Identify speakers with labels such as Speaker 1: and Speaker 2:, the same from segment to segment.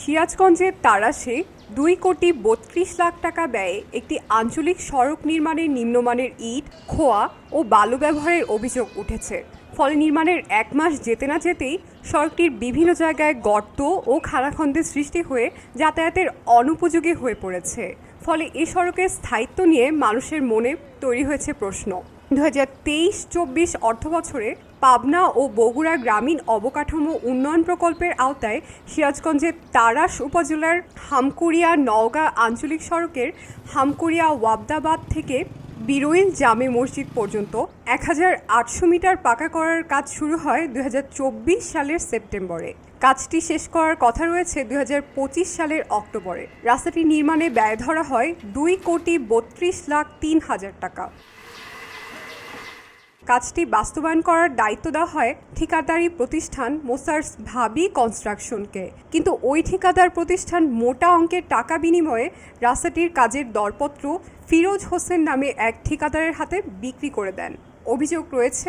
Speaker 1: সিরাজগঞ্জের তারাশে দুই কোটি বত্রিশ লাখ টাকা ব্যয়ে একটি আঞ্চলিক সড়ক নির্মাণের নিম্নমানের ইট, খোয়া ও বালু ব্যবহারের অভিযোগ উঠেছে। ফলে নির্মাণের এক মাস যেতে না যেতেই সড়কটির বিভিন্ন জায়গায় গর্ত ও খানাখন্দের সৃষ্টি হয়ে যাতায়াতের অনুপযোগী হয়ে পড়েছে। ফলে এ সড়কের স্থায়িত্ব নিয়ে মানুষের মনে তৈরি হয়েছে প্রশ্ন। দু হাজার তেইশ চব্বিশ অর্থবছরে পাবনা ও বগুড়া গ্রামীণ অবকাঠামো উন্নয়ন প্রকল্পের আওতায় সিরাজগঞ্জের তারাস উপজেলার হামকুড়িয়া নওগাঁ আঞ্চলিক সড়কের হামকুড়িয়া ওয়াবদাবাদ থেকে বিরোইল জামে মসজিদ পর্যন্ত এক হাজার আটশো মিটার পাকা করার কাজ শুরু হয় দু হাজার চব্বিশ সালের সেপ্টেম্বরে। কাজটি শেষ করার কথা রয়েছে দু হাজার পঁচিশ সালের অক্টোবরে। রাস্তাটি নির্মাণে ব্যয় ধরা হয় দুই কোটি বত্রিশ লাখ তিন হাজার টাকা। কাজটি বাস্তবায়ন করার দায়িত্ব দেওয়া হয় ঠিকাদারি প্রতিষ্ঠান মোসার্স ভাবি কনস্ট্রাকশনকে। কিন্তু ওই ঠিকাদার প্রতিষ্ঠান মোটা অঙ্কের টাকা বিনিময়ে রাস্তাটির কাজের দরপত্র ফিরোজ হোসেন নামে এক ঠিকাদারের হাতে বিক্রি করে দেন। অভিযোগ রয়েছে,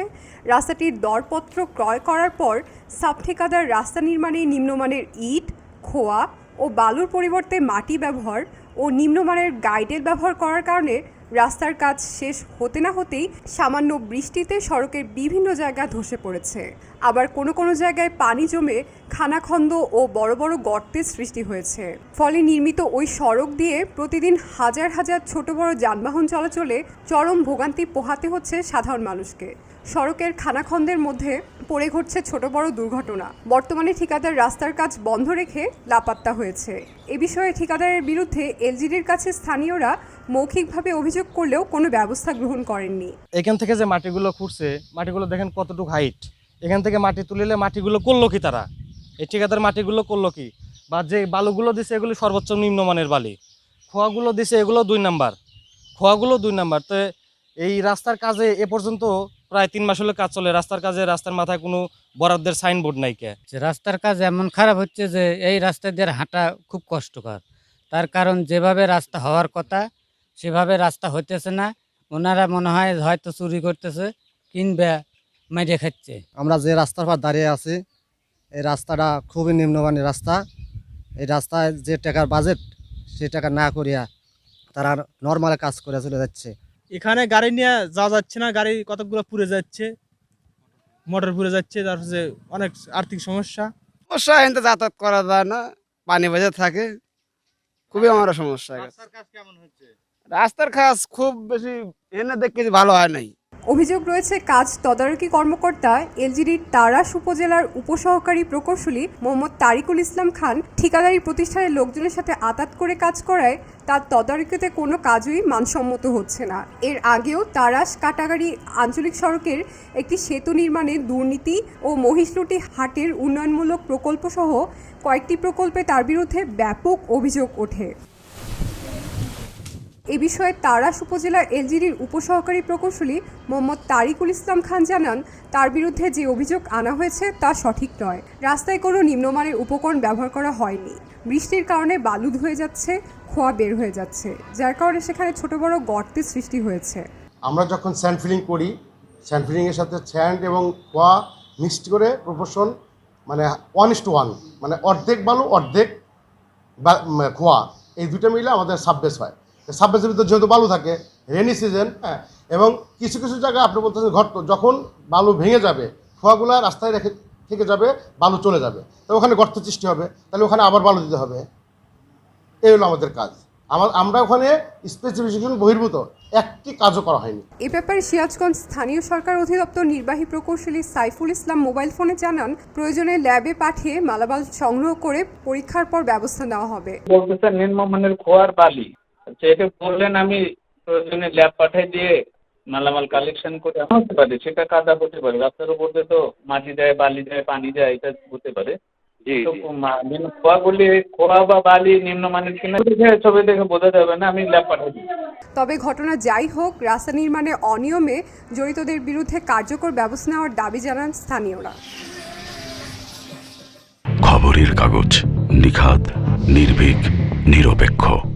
Speaker 1: রাস্তাটির দরপত্র ক্রয় করার পর সাব ঠিকাদার রাস্তা নির্মাণে নিম্নমানের ইট, খোয়া ও বালুর পরিবর্তে মাটি ব্যবহার ও নিম্নমানের গাইডের ব্যবহার করার কারণে রাস্তার কাজ শেষ হতে না হতেই সামান্য বৃষ্টিতে সড়কের বিভিন্ন জায়গা ধসে পড়েছে। আবার কোনো কোনো জায়গায় পানি জমে খানাখন্দ ও বড় বড় গর্তের সৃষ্টি হয়েছে। ফলে নির্মিত ওই সড়ক দিয়ে প্রতিদিন হাজার হাজার ছোট বড় যানবাহন চলাচলে চরম ভোগান্তি পোহাতে হচ্ছে সাধারণ মানুষকে। সড়কের খানাখন্দের মধ্যে পড়ে ঘটছে ছোট বড় দুর্ঘটনা। বর্তমানে ঠিকাদার রাস্তার কাজ বন্ধ রেখে লাপাত্তা হয়েছে। এ বিষয়ে ঠিকাদারের বিরুদ্ধে এলজিডির কাছে স্থানীয়রা মৌখিকভাবে অভিযোগ করলেও কোনো ব্যবস্থা গ্রহণ করেননি।
Speaker 2: এখান থেকে যে মাটিগুলো খুঁড়ছে, মাটিগুলো দেখেন কতটুকু হাইট এখান থেকে মাটি তুলিলে মাটিগুলো করল কি তারা? এই ঠিকাদার মাটিগুলো করল কি? বা যে বালুগুলো দিছে এগুলো সর্বোচ্চ নিম্নমানের বালি। খোয়াগুলো দিছে এগুলো দুই নাম্বার। খোয়াগুলো দুই নাম্বার। তো এই রাস্তার কাজে এ পর্যন্ত প্রায় তিন মাস হলে কাজ চলে। রাস্তার কাজে, রাস্তার মাথায় কোনো বরাদ্দের সাইনবোর্ড নাই কে?
Speaker 3: যে রাস্তার কাজ এমন খারাপ হচ্ছে যে এই রাস্তা দিয়ে হাঁটা খুব কষ্টকর। তার কারণ যেভাবে রাস্তা হওয়ার কথা, সেভাবে রাস্তা হইতেছে না। ওনারা মনে হয় হয়তো চুরি করতেছে, কিনবে মেরে খাচ্ছে।
Speaker 4: আমরা যে রাস্তার পর দাঁড়িয়ে আছি এই রাস্তাটা খুবই নিম্নমানের রাস্তা। এই রাস্তায় যে টাকার বাজেট সে টাকা না করিয়া তারা নর্মাল কাজ করে চলে যাচ্ছে।
Speaker 5: এখানে গাড়ি নিয়ে যাওয়া যাচ্ছে না গাড়ি কতগুলো পুড়ে যাচ্ছে মোটর পুড়ে যাচ্ছে তার হচ্ছে অনেক আর্থিক সমস্যা।
Speaker 6: সমস্যা এখান যাতায়াত করা যায় না পানি বেজে থাকে। খুবই আমার সমস্যা। রাস্তার কাজ খুব বেশি এনে দেখতে ভালো হয় নাই।
Speaker 1: অভিযোগ রয়েছে, কাজ তদারকি কর্মকর্তা এলজিডির তারাস উপজেলার উপসহকারী প্রকৌশলী মোহাম্মদ তারিকুল ইসলাম খান ঠিকাদারি প্রতিষ্ঠানের লোকজনের সাথে আতাত করে কাজ করায় তার তদারকিতে কোনো কাজই মানসম্মত হচ্ছে না। এর আগেও তারাস কাটাগাড়ি আঞ্চলিক সড়কের একটি সেতু নির্মাণে দুর্নীতি ও মহিষলুটি হাটের উন্নয়নমূলক প্রকল্পসহ কয়েকটি প্রকল্পে তার বিরুদ্ধে ব্যাপক অভিযোগ ওঠে। এ বিষয়ে তারাস উপজেলার এলজিডির উপসহকারী প্রকৌশলী মোহাম্মদ তারিকুল ইসলাম খান জানান, তার বিরুদ্ধে যে অভিযোগ আনা হয়েছে তা সঠিক নয়। রাস্তায় কোনো নিম্নমানের উপকরণ ব্যবহার করা হয়নি। বৃষ্টির কারণে বালু ধুয়ে যাচ্ছে, খোয়া বের হয়ে যাচ্ছে, যার কারণে সেখানে ছোট বড় গর্তের সৃষ্টি হয়েছে। আমরা
Speaker 7: যখন স্যান্ড ফিলিং করি স্যান্ড ফিলিংয়ের সাথে স্যান্ড এবং খোয়া মিক্সড করে প্রপোর্শন মানে ওয়ান ইস টু ওয়ান মানে অর্ধেক বালু, অর্ধেক খোয়া, এই দুটো মিলে আমাদের সাববেস হয়। সাববেসের ভিতরে যেহেতু বালু থাকে রেনি সিজন হ্যাঁ এবং কিছু কিছু জায়গায় আপনি বলতেছেন ঘট যখন বালু ভেঙে যাবে খোয়াগুলা রাস্তায় রেখে থেকে যাবে বালু চলে যাবে। তো ওখানে গর্ত সৃষ্টি হবে তাহলে ওখানে আবার বালু দিতে হবে। এই হলো আমাদের কাজ। আমার আমরা ওখানে স্পেসিফিকেশন বহির্ভূত একটি কাজও করা হয়নি।
Speaker 1: এ ব্যাপারে সিরাজগঞ্জ স্থানীয় সরকার অধিদপ্তর নির্বাহী প্রকৌশলী সাইফুল ইসলাম মোবাইল ফোনে জানান প্রয়োজনে ল্যাবে পাঠিয়ে মালামাল সংগ্রহ করে পরীক্ষার পর ব্যবস্থা নেওয়া হবে।
Speaker 8: বলতেছে নিম্নমানের খোয়ার বালি। আচ্ছা এটা বললেন আমি প্রয়োজনে ল্যাব পাঠাই দিয়ে মালামাল কালেকশন করে হতে পারে। সেটা কাদা হতে পারে। রাস্তার উপর দিয়ে তো মাটি দেয় বালি দেয় পানি দেয় এটা হতে পারে। তো মা- নিম্ন খোয়াগুলি খোয়া বা বালি নিম্নমানের কিনা দেখে ছবি দেখে বোঝা যাবে না আমি ল্যাব পাঠাই দিই।
Speaker 1: তবে ঘটনা যাই হোক রাস্তা নির্মাণে অনিয়মে জড়িতদের বিরুদ্ধে কার্যকর ব্যবস্থা নেওয়ার দাবি জানান স্থানীয়রা।
Speaker 9: খবরের কাগজ নিখাত নির্ভীক নিরপেক্ষ।